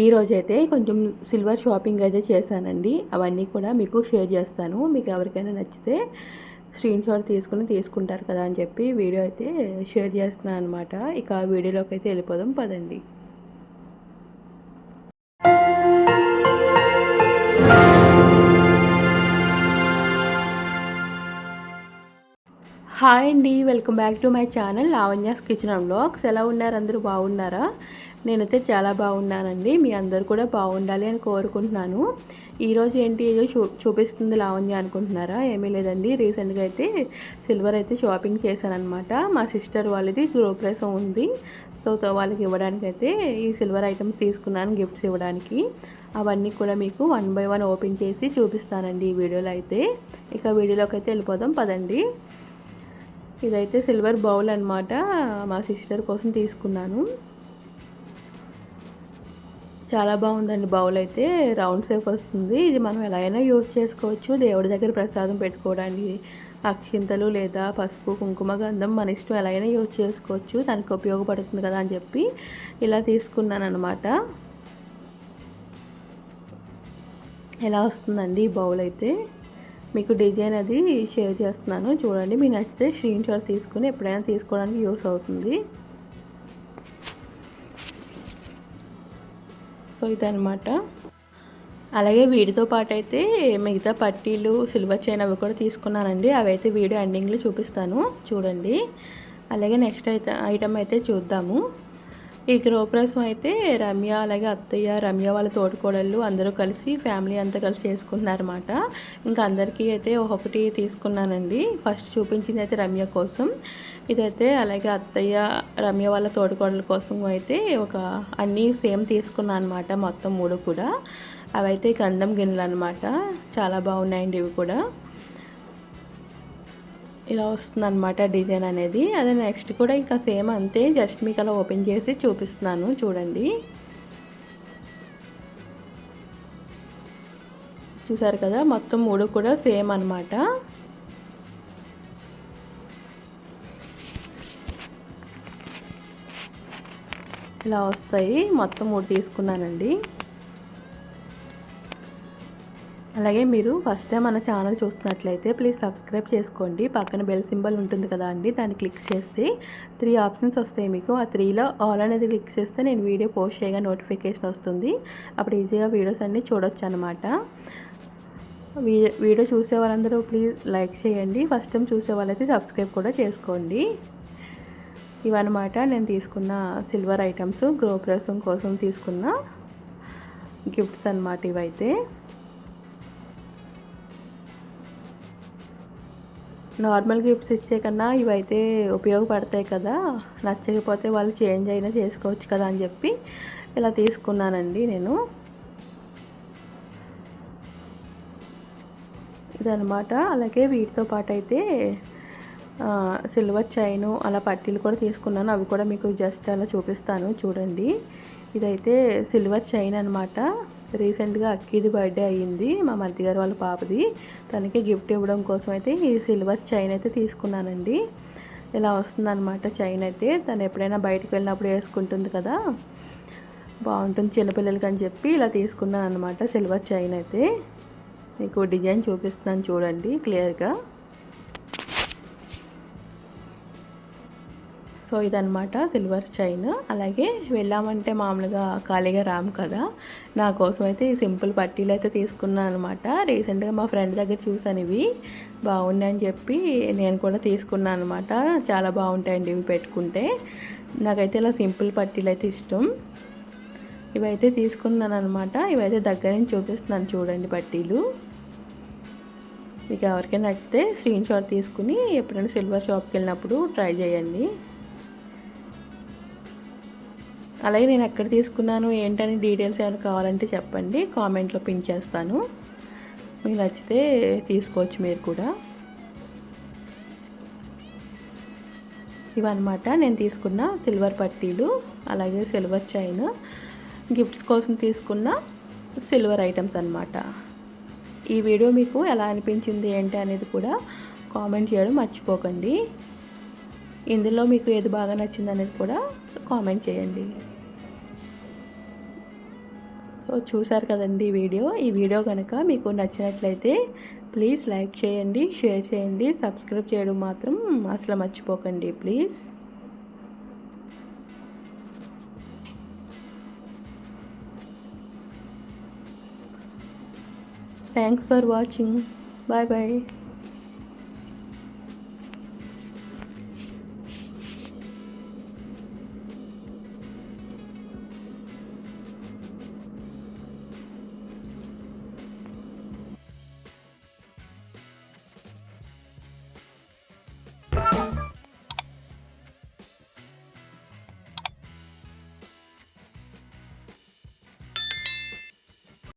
ఈరోజైతే కొంచెం silver shopping అయితే చేశానండి. అవన్నీ కూడా మీకు షేర్ చేస్తాను. మీకు ఎవరికైనా నచ్చితే స్క్రీన్ షాట్ తీసుకుని తీసుకుంటారు కదా అని చెప్పి వీడియో అయితే షేర్ చేస్తున్నాను అనమాట ఇక వీడియోలోకి అయితే వెళ్ళిపోదాం పదండి. హాయ్ అండి. Welcome back to my channel Lavanya's kitchen blogs. ఎలా ఉన్నారు? అందరూ బాగున్నారా? నేనైతే చాలా బాగున్నానండి. మీ అందరు కూడా బాగుండాలి అని కోరుకుంటున్నాను. ఈరోజు ఏంటి? ఏదో చూ చూపిస్తుంది లావణ్య అనుకుంటున్నారా? ఏమీ లేదండి. రీసెంట్గా అయితే సిల్వర్ అయితే షాపింగ్ చేశానమాట మా సిస్టర్ వాళ్ళది గృహప్రవేశం ఉంది. సో వాళ్ళకి ఇవ్వడానికి అయితే ఈ సిల్వర్ ఐటమ్స్ తీసుకున్నాను గిఫ్ట్స్ ఇవ్వడానికి. అవన్నీ కూడా మీకు వన్ బై వన్ ఓపెన్ చేసి చూపిస్తానండి ఈ వీడియోలో అయితే. ఇక వీడియోలోకి అయితే వెళ్ళిపోదాం పదండి. ఇదైతే సిల్వర్ బౌల్ అనమాట మా సిస్టర్ కోసం తీసుకున్నాను. చాలా బాగుందండి బౌల్ అయితే. రౌండ్ షేప్ వస్తుంది. ఇది మనం ఎలా అయినా యూజ్ చేసుకోవచ్చు. దేవుడి దగ్గర ప్రసాదం పెట్టుకోవడానికి అక్షింతలు లేదా పసుపు కుంకుమ గంధం మన ఇష్టం ఎలా అయినా యూజ్ చేసుకోవచ్చు. దానికి ఉపయోగపడుతుంది కదా అని చెప్పి ఇలా తీసుకున్నాను అనమాట ఎలా వస్తుందండి ఈ బౌల్ అయితే? మీకు డిజైన్ అది షేర్ చేస్తున్నాను. చూడండి మీ నచ్చితే స్క్రీన్ షాట్ తీసుకుని ఎప్పుడైనా తీసుకోవడానికి యూస్ అవుతుంది. సో ఇదనమాట అలాగే వీటితో పాటు అయితే మిగతా పట్టీలు సిల్వర్ చైన్ అవి కూడా తీసుకున్నానండి. అవి అయితే వీడియో ఎండింగ్లో చూపిస్తాను. చూడండి. అలాగే నెక్స్ట్ అయితే ఐటమ్ అయితే చూద్దాము. ఈ గృహప్రవేశం అయితే రమ్య అలాగే అత్తయ్య రమ్య వాళ్ళ తోటికోడళ్ళు అందరూ కలిసి ఫ్యామిలీ అంతా కలిసి చేసుకుంటున్నారన్నమాట. ఇంకా అందరికీ అయితే ఒకటి తీసుకున్నానండి. ఫస్ట్ చూపించింది అయితే రమ్య కోసం. ఇదైతే అలాగే అత్తయ్య రమ్య వాళ్ళ తోటికోడల కోసం అయితే ఒక అన్నీ సేమ్ తీసుకున్నాను అనమాట మొత్తం మూడు కూడా. అవైతే గంధం గిన్నెలు అనమాట చాలా బాగున్నాయండి ఇవి కూడా. ఇలా వస్తుంది అనమాట డిజైన్ అనేది. అదే నెక్స్ట్ కూడా ఇంకా సేమ్ అంతే. జస్ట్ మీకు అలా ఓపెన్ చేసి చూపిస్తున్నాను. చూడండి. చూసారు కదా? మొత్తం మూడు కూడా సేమ్ అనమాట ఇలా వస్తాయి. మొత్తం మూడు తీసుకున్నానండి. అలాగే మీరు ఫస్ట్ టైం మన ఛానల్ చూస్తున్నట్లయితే ప్లీజ్ సబ్స్క్రైబ్ చేసుకోండి. పక్కన బెల్ సింబల్ ఉంటుంది కదా అండి దాన్ని క్లిక్ చేస్తే త్రీ ఆప్షన్స్ వస్తాయి మీకు. ఆ త్రీలో ఆల్ అనేది క్లిక్ చేస్తే నేను వీడియో పోస్ట్ చేయగా నోటిఫికేషన్ వస్తుంది. అప్పుడు ఈజీగా వీడియోస్ అన్నీ చూడొచ్చు అనమాట వీడియో చూసే వాళ్ళందరూ ప్లీజ్ లైక్ చేయండి. ఫస్ట్ టైం చూసే వాళ్ళైతే సబ్స్క్రైబ్ కూడా చేసుకోండి. ఇవన్నమాట నేను తీసుకున్న సిల్వర్ ఐటమ్స్ గృహప్రవేశం కోసం తీసుకున్న గిఫ్ట్స్ అనమాట ఇవైతే. నార్మల్ గిఫ్ట్స్ ఇచ్చే కన్నా ఇవైతే ఉపయోగపడతాయి కదా. నచ్చకపోతే వాళ్ళు చేంజ్ అయినా చేసుకోవచ్చు కదా అని చెప్పి ఇలా తీసుకున్నానండి నేను. ఇదనమాట అలాగే వీటితో పాటు అయితే సిల్వర్ చైను అలా పట్టీలు కూడా తీసుకున్నాను. అవి కూడా మీకు జస్ట్ అలా చూపిస్తాను. చూడండి. ఇదైతే సిల్వర్ చైన్ అనమాట రీసెంట్గా అక్కిది బర్త్డే అయ్యింది మా మరిది గారు వాళ్ళ పాపది. తనకి గిఫ్ట్ ఇవ్వడం కోసం అయితే ఈ సిల్వర్ చైన్ అయితే తీసుకున్నానండి. ఇలా వస్తుందన్నమాట చైన్ అయితే. తను ఎప్పుడైనా బయటకు వెళ్ళినప్పుడు వేసుకుంటుంది కదా. బాగుంటుంది చిన్నపిల్లలకి అని చెప్పి ఇలా తీసుకున్నాను అనమాట సిల్వర్ చైన్ అయితే. మీకు డిజైన్ చూపిస్తున్నాను చూడండి క్లియర్గా. సో ఇదనమాట సిల్వర్ చైన్. అలాగే వెళ్ళామంటే మామూలుగా ఖాళీగా రాము కదా. నా కోసం అయితే ఈ సింపుల్ పట్టీలు అయితే తీసుకున్నాను అనమాట రీసెంట్గా మా ఫ్రెండ్ దగ్గర చూసాను ఇవి. బాగున్నాయని చెప్పి నేను కూడా తీసుకున్నాను అనమాట చాలా బాగుంటాయండి ఇవి పెట్టుకుంటే. నాకైతే ఇలా సింపుల్ పట్టీలు అయితే ఇష్టం. ఇవైతే తీసుకున్నాను అనమాట ఇవైతే దగ్గర నుంచి చూపిస్తున్నాను చూడండి పట్టీలు. మీకు ఎవరికైనా నచ్చితే స్క్రీన్ షాట్ తీసుకుని ఎప్పుడైనా సిల్వర్ షాప్కి వెళ్ళినప్పుడు ట్రై చేయండి. అలాగే నేను ఎక్కడ తీసుకున్నాను ఏంటని డీటెయిల్స్ ఏమైనా కావాలంటే చెప్పండి కామెంట్లో పిన్ చేస్తాను. మీకు నచ్చితే తీసుకోవచ్చు మీరు కూడా. ఇవన్నమాట. నేను తీసుకున్న సిల్వర్ పట్టీలు అలాగే సిల్వర్ చైన్ గిఫ్ట్స్ కోసం తీసుకున్న సిల్వర్ ఐటమ్స్ అనమాట ఈ వీడియో మీకు ఎలా అనిపించింది ఏంటి అనేది కూడా కామెంట్ చేయడం మర్చిపోకండి. ఇందులో మీకు ఏది బాగా నచ్చింది అనేది కూడా కామెంట్ చేయండి. చూశారు చూసారు కదండి ఈ వీడియో. ఈ వీడియో కనుక మీకు నచ్చినట్లయితే ప్లీజ్ లైక్ చేయండి షేర్ చేయండి సబ్స్క్రైబ్ చేయడం మాత్రం అసలు మర్చిపోకండి please. Thanks for watching bye bye